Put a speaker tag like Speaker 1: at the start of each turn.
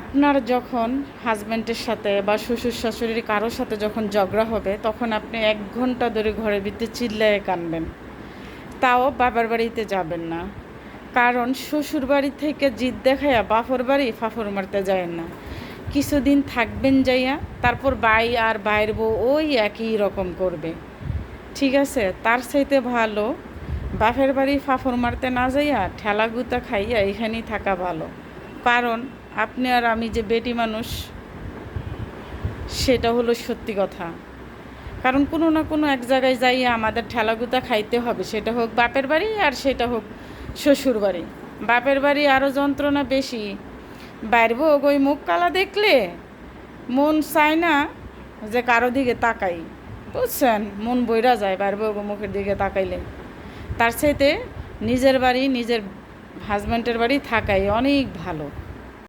Speaker 1: আপনার যখন হাজব্যান্ডের সাথে বা শ্বশুর শাশুড়ির কারোর সাথে যখন ঝগড়া হবে, তখন আপনি এক ঘণ্টা ধরে ঘরের ভিতরে চিল্লায় কানবেন। তাও বাবার বাড়িতে যাবেন না। কারণ শ্বশুর বাড়ি থেকে জিদ দেখাইয়া বাপর বাড়ি ফাফর মারতে যায় না। কিছুদিন থাকবেন যাইয়া, তারপর বাই আর বাইর বউ ওই একই রকম করবে। ঠিক আছে? তার চাইতে ভালো, বাপের বাড়ি ফাফর মারতে না যাইয়া ঠেলা গুতা খাইয়া এখানেই থাকা ভালো। কারণ আপনি আর আমি যে বেটি মানুষ, সেটা হলো সত্যি কথা। কারণ কোনো না কোনো এক জায়গায় যাইয়া আমাদের ঠেলাগুতা খাইতে হবে, সেটা হোক বাপের বাড়ি আর সেটা হোক শ্বশুর বাড়ি। বাপের বাড়ি আরও যন্ত্রণা বেশি। বাইরব ওই মুখ কালা দেখলে মন চায় না যে কারও দিকে তাকাই। বুঝছেন? মন বইরা যায় বাইরব মুখের দিকে তাকাইলে। তার সাথে নিজের বাড়ি, নিজের হাজব্যান্ডের বাড়ি থাকাই অনেক ভালো।